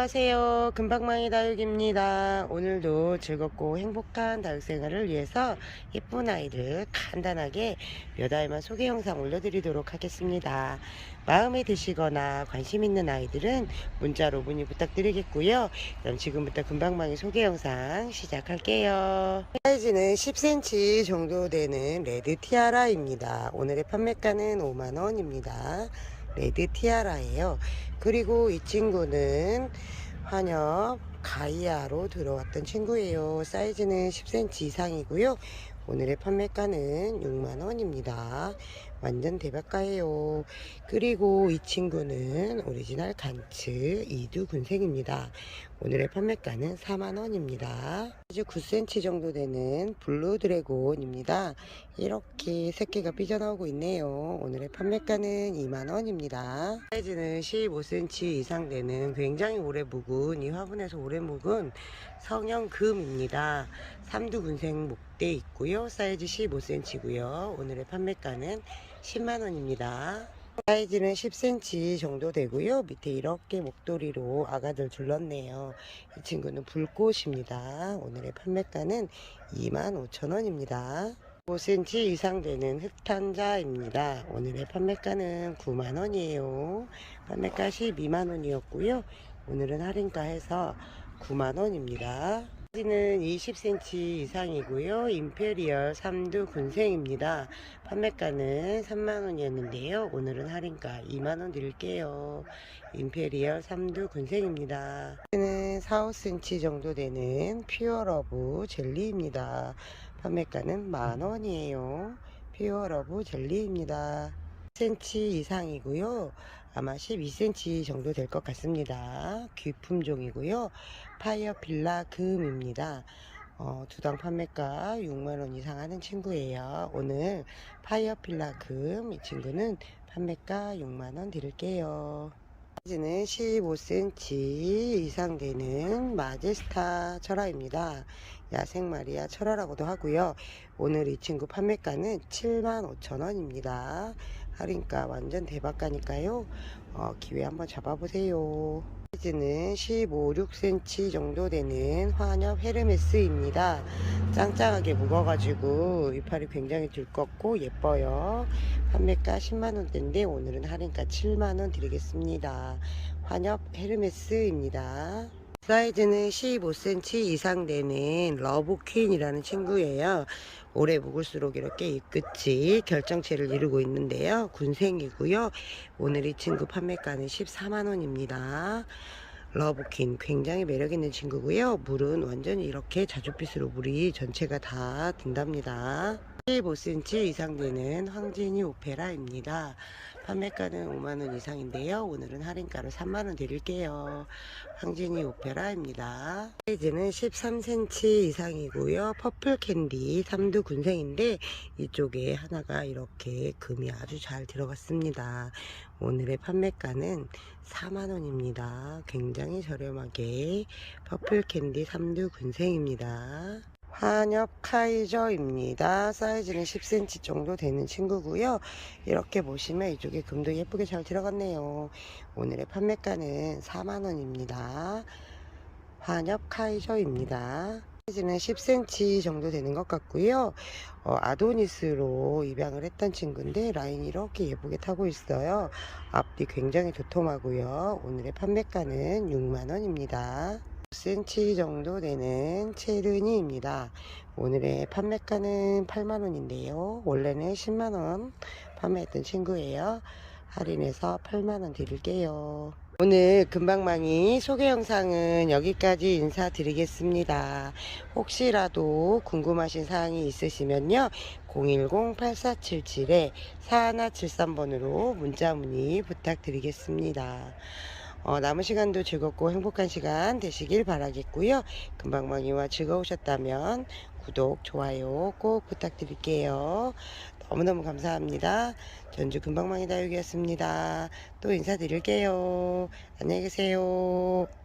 안녕하세요. 금방망이 다육입니다. 오늘도 즐겁고 행복한 다육 생활을 위해서 예쁜 아이들 간단하게 몇 아이만 소개 영상 올려드리도록 하겠습니다. 마음에 드시거나 관심 있는 아이들은 문자로 문의 부탁드리겠고요. 그럼 지금부터 금방망이 소개 영상 시작할게요. 사이즈는 10cm 정도 되는 레드 티아라입니다. 오늘의 판매가는 5만원입니다. 레드 티아라예요. 그리고 이 친구는 환엽 가이아로 들어왔던 친구예요. 사이즈는 10cm 이상이고요. 오늘의 판매가는 6만원입니다. 완전 대박가예요. 그리고 이 친구는 오리지널 간츠 이두 군생입니다. 오늘의 판매가는 4만원입니다. 사이즈 9cm 정도 되는 블루 드래곤입니다. 이렇게 새끼가 삐져나오고 있네요. 오늘의 판매가는 2만원입니다. 사이즈는 15cm 이상 되는 굉장히 오래 묵은 이 화분에서 오래 묵은 성형 금입니다. 삼두군생 목 대 있고요. 사이즈 15cm고요. 오늘의 판매가는 10만원입니다. 사이즈는 10cm 정도 되고요. 밑에 이렇게 목도리로 아가들 둘렀네요. 이 친구는 불꽃입니다. 오늘의 판매가는 25,000원입니다. 5cm 이상 되는 흑탄자입니다. 오늘의 판매가는 9만원이에요. 판매가 12만원이었고요. 오늘은 할인가 해서 9만원입니다. 사이즈는 20cm 이상이고요. 임페리얼 3두 군생입니다. 판매가는 3만원이었는데요. 오늘은 할인가 2만원 드릴게요. 임페리얼 3두 군생입니다. 사이즈는 4, 5cm 정도 되는 퓨어러브 젤리입니다. 판매가는 만원이에요. 퓨어러브 젤리입니다. 10cm 이상이고요. 아마 12cm 정도 될 것 같습니다. 귀품종이고요. 파이어필라 금입니다. 어, 두당 판매가 6만원 이상 하는 친구예요. 오늘 파이어필라 금, 이 친구는 판매가 6만원 드릴게요. 사이즈는 15cm 이상 되는 마제스타 철화입니다. 야생마리아 철화라고도 하고요. 오늘 이 친구 판매가는 75,000원입니다. 할인가 완전 대박 가니까요. 어, 기회 한번 잡아보세요. 사이즈는 15, 6cm 정도 되는 환엽 헤르메스입니다. 짱짱하게 묵어가지고 이파리 굉장히 두껍고 예뻐요. 판매가 10만원대인데 오늘은 할인가 7만원 드리겠습니다. 환엽 헤르메스입니다. 사이즈는 15cm 이상 되는 러브퀸이라는 친구예요. 오래 묵을수록 이렇게 잎끝이 결정체를 이루고 있는데요. 군생이고요. 오늘 이 친구 판매가는 14만원입니다. 러브퀸 굉장히 매력있는 친구고요. 물은 완전히 이렇게 자주빛으로 물이 전체가 다 든답니다. 15cm 이상 되는 황진이 오페라입니다. 판매가는 5만원 이상인데요. 오늘은 할인가로 3만원 드릴게요. 황진이 오페라입니다. 사이즈는 13cm 이상이고요. 퍼플 캔디 3두 군생인데 이쪽에 하나가 이렇게 금이 아주 잘 들어갔습니다. 오늘의 판매가는 4만원입니다. 굉장히 저렴하게 퍼플 캔디 3두 군생입니다. 한엽 카이저입니다. 사이즈는 10cm 정도 되는 친구고요. 이렇게 보시면 이쪽에 금도 예쁘게 잘 들어갔네요. 오늘의 판매가는 4만원입니다. 한엽 카이저입니다. 사이즈는 10cm 정도 되는 것 같고요. 어, 아도니스로 입양을 했던 친구인데 라인이 이렇게 예쁘게 타고 있어요. 앞뒤 굉장히 도톰하고요. 오늘의 판매가는 6만원입니다. 5cm 정도 되는 체르니입니다. 오늘의 판매가는 8만원인데요. 원래는 10만원 판매했던 친구예요. 할인해서 8만원 드릴게요. 오늘 금방망이 소개 영상은 여기까지 인사드리겠습니다. 혹시라도 궁금하신 사항이 있으시면요. 010-8477-4173번으로 문자 문의 부탁드리겠습니다. 어, 남은 시간도 즐겁고 행복한 시간 되시길 바라겠고요. 금방망이와 즐거우셨다면 구독, 좋아요 꼭 부탁드릴게요. 너무너무 감사합니다. 전주 금방망이 다육이었습니다. 또 인사드릴게요. 안녕히 계세요.